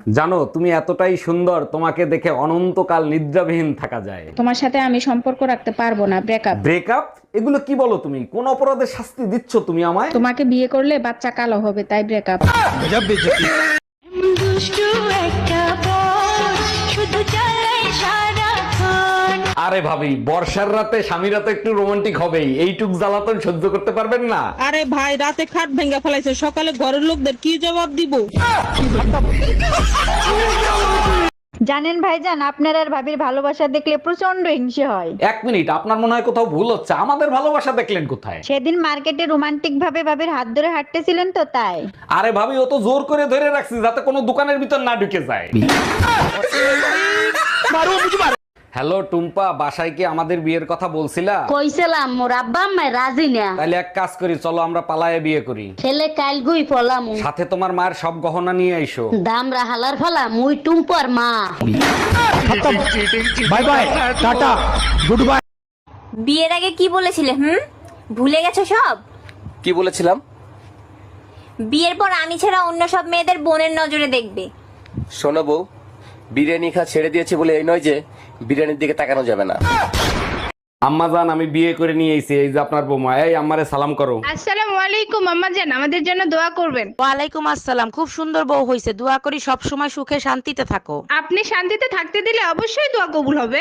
জানো তুমি এতটাই সুন্দর তোমাকে দেখে অনন্তকাল নিদ্রাবিহীন থাকা যায়। তোমার সাথে আমি সম্পর্ক রাখতে পারব না ব্রেকআপ ব্রেকআপ এগুলো কি বলো তুমি? কোন অপরাধের শাস্তি দিচ্ছ তুমি আমায়? তোমাকে বিয়ে করলে বাচ্চা কালো হবে তাই ব্রেকআপ আরে ভাবি বর্ষার রাতে স্বামীরা তো একটু রোমান্টিক হবেই। এইটুক জ্বালাতন সহ্য করতে পারবেন না? আরে ভাই রাতে খাট ভেঙে ফেলাইছে। সকালে ঘরের লোকদের কি জবাব দিব? জানেন ভাইজান আপনার আর ভাবির ভালোবাসা দেখলে প্রচণ্ড হিংসে হয়। এক মিনিট আপনার মনে হয় কোথাও ভুল হচ্ছে? আমাদের ভালোবাসা দেখলেন কোথায়? সেদিন মার্কেটে রোমান্টিক ভাবে ভাবির হাত ধরে হাঁটতেছিলেন তো তাই। আরে ভাবি ও তো জোর করে ধরে রাখছি যাতে কোনো দোকানের ভিতর না ঢুকে যায়। হ্যালো টুম্পা বাসায় কি আমাদের বিয়ের কথা বলছিলা? কইছিলাম মোর আব্বা আম্মা রাজি না। তাহলে এক কাজ করি চলো আমরা পালায়ে বিয়ে করি। ছেলে কাল গুই ফলাম সাথে তোমার মায়ের সব গহনা নিয়ে আইসো। দাম রাহালার ফলা মুই টুম্পর মা। Bye bye tata goodbye. বিয়ের আগে কি বলেছিলে হুম? ভুলে গেছো সব? কি বলেছিলাম? বিয়ের পর আমি ছাড়া অন্য সব মেয়েদের বোনের নজরে দেখবে। শোনো বউ বিরিয়ানি খা ছেড়ে দিয়েছে বলে এই নয় যে বিরিয়ানির দিকে তাকানো যাবে না। আম্মা জান আমি বিয়ে করে নিয়ে এসেছি এই যে আপনার বৌমা। এই আম্মারে সালাম করো। আসসালামু আলাইকুম আম্মা জান আমাদের জন্য দোয়া করবেন। ওয়ালাইকুম আসসালাম খুব সুন্দর বউ হইছে। দোয়া করি সব সময় সুখে শান্তিতে থাকো। আপনি শান্তিতে থাকতে দিলে অবশ্যই দোয়া কবুল হবে।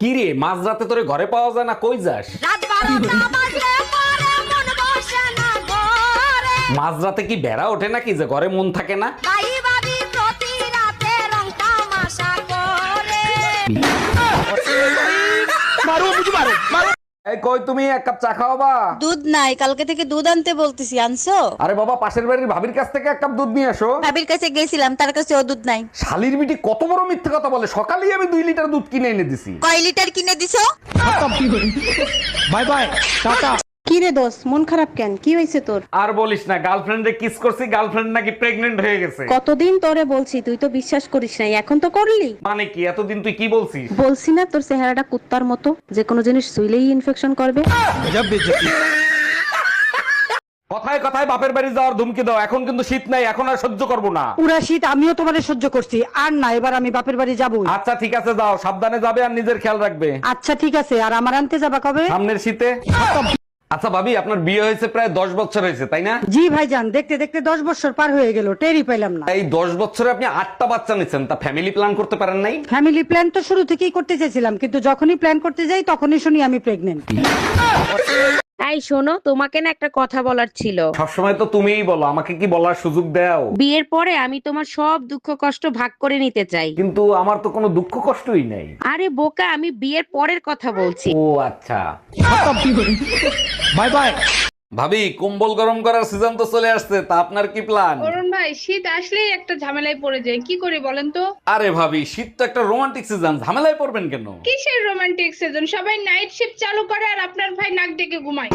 কি রে মাঝ তোরে ঘরে পাওয়া যায় না কই যাস? রাত বারোটা বাজলে পরে মন বসে না ঘরে মাঝ রাতে কি বেড়া ওঠে নাকি যে ঘরে মন থাকে না? এই কই তুমি? এক কাপ চা খাওয়াবা? দুধ নাই কালকে থেকে দুধ আনতে বলতেছি আনছো? আরে বাবা পাশের বাড়ির ভাবির কাছ থেকে এক কাপ দুধ নিয়ে আসো। ভাবির কাছে গেছিলাম তার কাছে ও দুধ নাই। শালির বিটি কত বড় মিথ্যে কথা বলে? সকালেই আমি দুই লিটার দুধ কিনে এনে দিছি। কয় লিটার কিনে দিছো? কি রে দোষ মন খারাপ কেন? কি হয়েছে তোর? আর বলিস না গার্লফ্রেন্ডে কিস করছি গার্লফ্রেন্ড নাকি প্রেগনেন্ট হয়ে গেছে। কতদিন তোরে বলছি তুই তো বিশ্বাস করিস নাই এখন তো করলি। মানে কি এতদিন তুই কি বলছিস? বলছি না তোর চেহারাটা কুত্তার মতো যে কোনো জিনিস ইনফেকশন করবে। কথায় কথায় বাপের বাড়ি যাওয়ার ধুমকি দাও এখন কিন্তু শীত নাই এখন আর সহ্য করব না। পুরা শীত আমিও তোমারে সহ্য করছি আর না এবার আমি বাপের বাড়ি যাব আচ্ছা ঠিক আছে যাও সাবধানে যাবে আর নিজের খেয়াল রাখবে। আচ্ছা ঠিক আছে আর আমার আনতে যাবা কবে? সামনের শীতে। আচ্ছা ভাবি আপনার বিয়ে হয়েছে প্রায় দশ বছর হয়েছে তাই না? জি ভাই যান দেখতে দেখতে দশ বছর পার হয়ে গেল টেরি পাইলাম না। এই দশ বছরে আপনি আটটা বাচ্চা নিচ্ছেন তা ফ্যামিলি প্ল্যান করতে পারেন নাই? ফ্যামিলি প্ল্যান তো শুরু থেকেই করতে চেয়েছিলাম কিন্তু যখনই প্ল্যান করতে যাই তখনই শুনি আমি প্রেগনেন্ট এই শোনো তোমাকে না একটা কথা বলার ছিল। সবসময় তো তুমিই বলো আমাকে কি বলার সুযোগ দাও? বিয়ের পরে আমি তোমার সব দুঃখ কষ্ট ভাগ করে নিতে চাই। কিন্তু আমার তো কোনো দুঃখ কষ্টই নাই। আরে বোকা আমি বিয়ের পরের কথা বলছি। ও আচ্ছা। Bye bye. ভাবি কম্বল গরম করার সিজন তো চলে আসছে তা আপনার কি প্ল্যান অরুণ ভাই শীত আসলেই একটা ঝামেলায় পড়ে যায় কি করি বলেন তো? আরে ভাবি শীত তো একটা রোমান্টিক সিজন ঝামেলায় পড়বেন কেন? কিসের রোমান্টিক সিজন সবাই নাইট শিফট চালু করে আর আপনার ভাই নাক ডেকে ঘুমায়।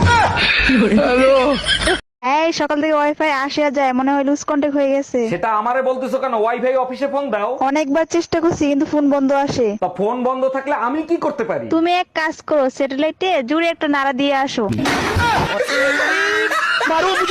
এই সকাল থেকে ওয়াইফাই আসে আর যায় মনে হয় লুজ কন্টাক্ট হয়ে গেছে। সেটা আমারে বলতেছো কেন? ওয়াইফাই অফিসে ফোন দাও। অনেকবার চেষ্টা করছি কিন্তু ফোন বন্ধ আসে। তা ফোন বন্ধ থাকলে আমি কি করতে পারি? তুমি এক কাজ করো স্যাটেলাইটে জুড়ে একটা নাড়া দিয়ে আসো।